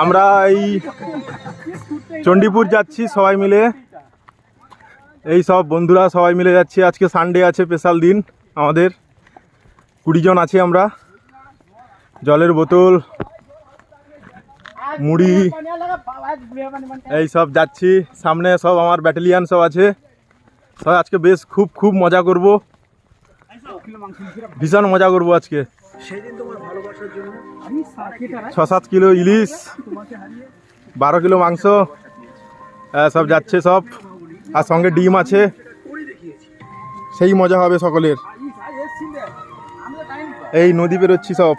আমরা এই চণ্ডীপুর যাচ্ছি সবাই মিলে। এই সব বন্ধুরা সবাই মিলে যাচ্ছি। আজকে সানডে আছে স্পেশাল দিন আমাদের। কুড়ি জন আছি আমরা। জলের বোতল, মুড়ি, এই সব যাচ্ছি। সামনে সব আমার ব্যাটালিয়ান সব আছে। সব আজকে বেশ খুব খুব মজা করব। ভীষণ মজা করব আজকে। ছ সাত কিলো ইলিশ বারো কিলো মাংস সব যাচ্ছে সব। আর সঙ্গে ডিম আছে। সেই মজা হবে সকলের। এই নদী বেরোচ্ছি সব।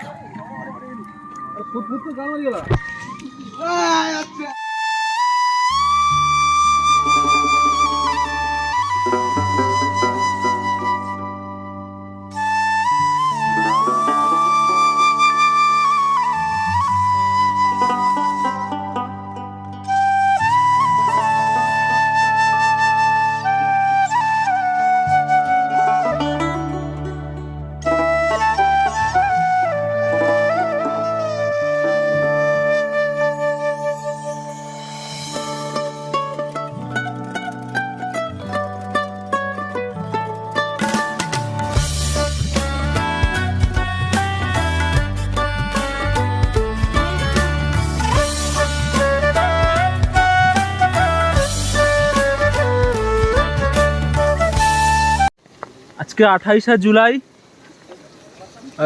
আজকে আঠাইশে জুলাই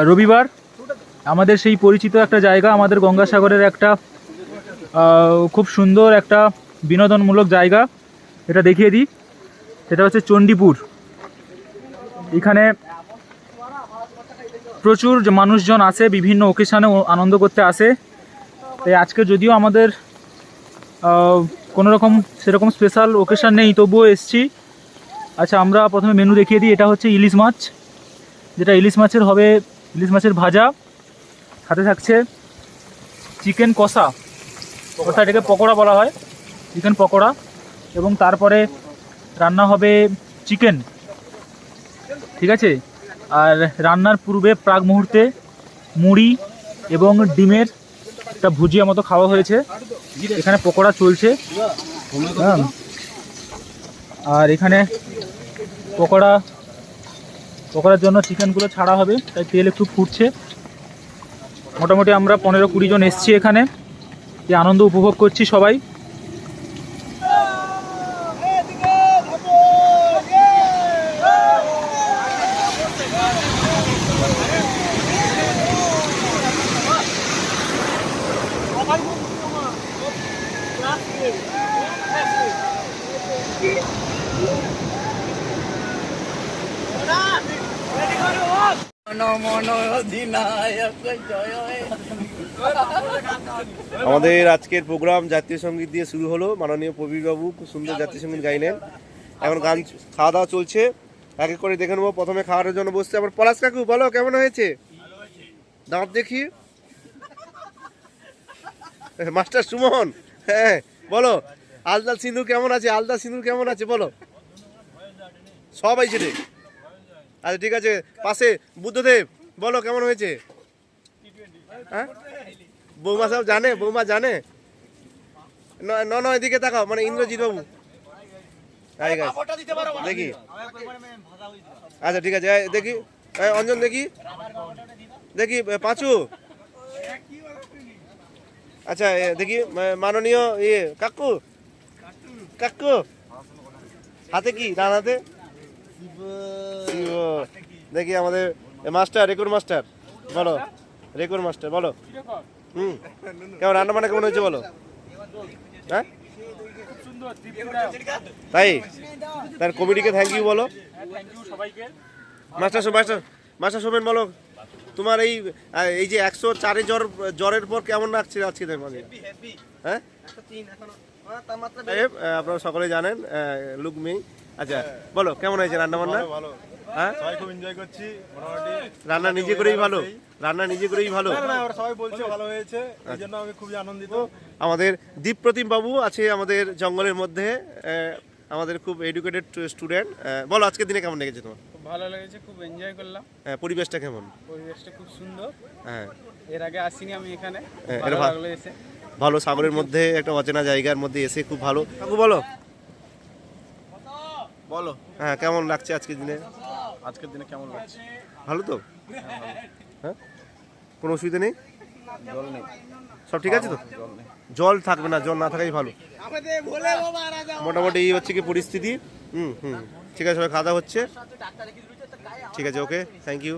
রবিবার। আমাদের সেই পরিচিত একটা জায়গা, আমাদের গঙ্গাসাগরের একটা খুব সুন্দর একটা বিনোদনমূলক জায়গা। এটা দেখিয়ে দিই। সেটা হচ্ছে চণ্ডীপুর। এখানে প্রচুর মানুষজন আসে, বিভিন্ন ওকেশানে আনন্দ করতে আসে। তাই আজকে যদিও আমাদের কোনো রকম সেরকম স্পেশাল ওকেশান নেই, তবুও এসছি। আচ্ছা আমরা প্রথমে মেনু দেখিয়ে দিই। এটা হচ্ছে ইলিশ মাছ। যেটা ইলিশ মাছের হবে, ইলিশ মাছের ভাজা। সাথে থাকছে চিকেন কষা। অর্থাৎ এটাকে পকোড়া বলা হয়। চিকেন পকোড়া। এবং তারপরে রান্না হবে চিকেন। ঠিক আছে? আর রান্নার পূর্বে প্রাক মুহূর্তে মুড়ি এবং ডিমের একটা ভুজিয়া মতো খাওয়া হয়েছে। এখানে পকোড়া চলছে। হ্যাঁ। আর এখানে পকোড়া, পকোড়ার জন্য চিকেনগুলো ছাড়া হবে, তাই তেল একটু ফুটছে। মোটামুটি আমরা পনেরো কুড়ি জন এসছি এখানে। এই আনন্দ উপভোগ করছি সবাই। আমাদের আজকের প্রোগ্রাম জাতীয় সংগীত দিয়ে শুরু হলো। মাননীয় প্রবীর বাবু খুব সুন্দর জাতীয় সংগীত গাইলেন। এখন গান খাওয়া দাওয়া চলছে। এক করে দেখে নেব। প্রথমে খাওয়ার জন্য বসছে। আবার পলাশ কাকু, বলো, কেমন হয়েছে? দাঁত দেখি মাস্টার সুমন হ্যাঁ বলো। আলদা সিন্ধু কেমন আছে? আলদা সিন্ধু কেমন আছে? বলো। সবাই ছেড়ে আচ্ছা ঠিক আছে। পাশে বুদ্ধদেব, বলো কেমন হয়েছে? হ্যাঁ? বৌমা সব জানে? বৌমা জানে? ন- ন এদিকে তাকাও মানে ইন্দ্রজিৎ বাবু। আই দেখি। আচ্ছা ঠিক আছে। দেখি। অঞ্জন, দেখি। দেখি পাঁচু। আচ্ছা দেখি মাননীয় ইয়ে কাকু। কাকু। হাতে কি? ডান হাতে? শিব। দেখি আমাদের মাস্টার রেকর্ড মাস্টার, বলো। রেকর্ড মাস্টার, বলো। হুম। কেমন, রান্না বান্না কেমন হয়েছে বলো? হ্যাঁ? তাই? তার কমিটিকে থ্যাংক ইউ বলো। মাস্টার মাস্টার মাস্টার সোমেন বলো। তোমার এই এই যে একশো চারে জ্বর, জ্বরের পর কেমন লাগছে আজকে তোমাকে? হ্যাঁ? আপনারা সকলে জানেন লুকমি। আচ্ছা বলো, কেমন হয়েছে রান্না বান্না? হ্যাঁ? সবাই খুব এনজয় করছি মোটামুটি। রান্না নিজে করেই ভালো? রান্না নিজে করেই ভালো? না, না, সবাই বলছে ভালো হয়েছে এই জন্য আমি খুবই আনন্দিত। আমাদের দীপ প্রতিম বাবু আছে আমাদের জঙ্গলের মধ্যে আমাদের খুব এডুকেটেড স্টুডেন্ট বলো আজকের দিনে কেমন লেগেছে তোমার? খুব ভালো লেগেছে খুব এনজয় করলাম। আহ, পরিবেশটা কেমন? পরিবেশটা খুব সুন্দর। হ্যাঁ। এর আগে আসিনি আমি এখানে হ্যাঁ, ভালো লাগল এসে। ভালো সাগরের মধ্যে একটা অচেনা জায়গার মধ্যে এসে খুব ভালো। বলো। বলো। হ্যাঁ কেমন লাগছে আজকের দিনে? আজকের দিনে কেমন লাগছে? ভালো তো? হ্যাঁ? কোনো অসুবিধা নেই? জল নেই। সব ঠিক আছে তো? জল থাকবে না জল না থাকাই ভালো। মোটামুটি এই হচ্ছে কি পরিস্থিতি। হুম হুম। ঠিক আছে সবাই খাওয়া দাওয়া হচ্ছে। ঠিক আছে ওকে। Thank you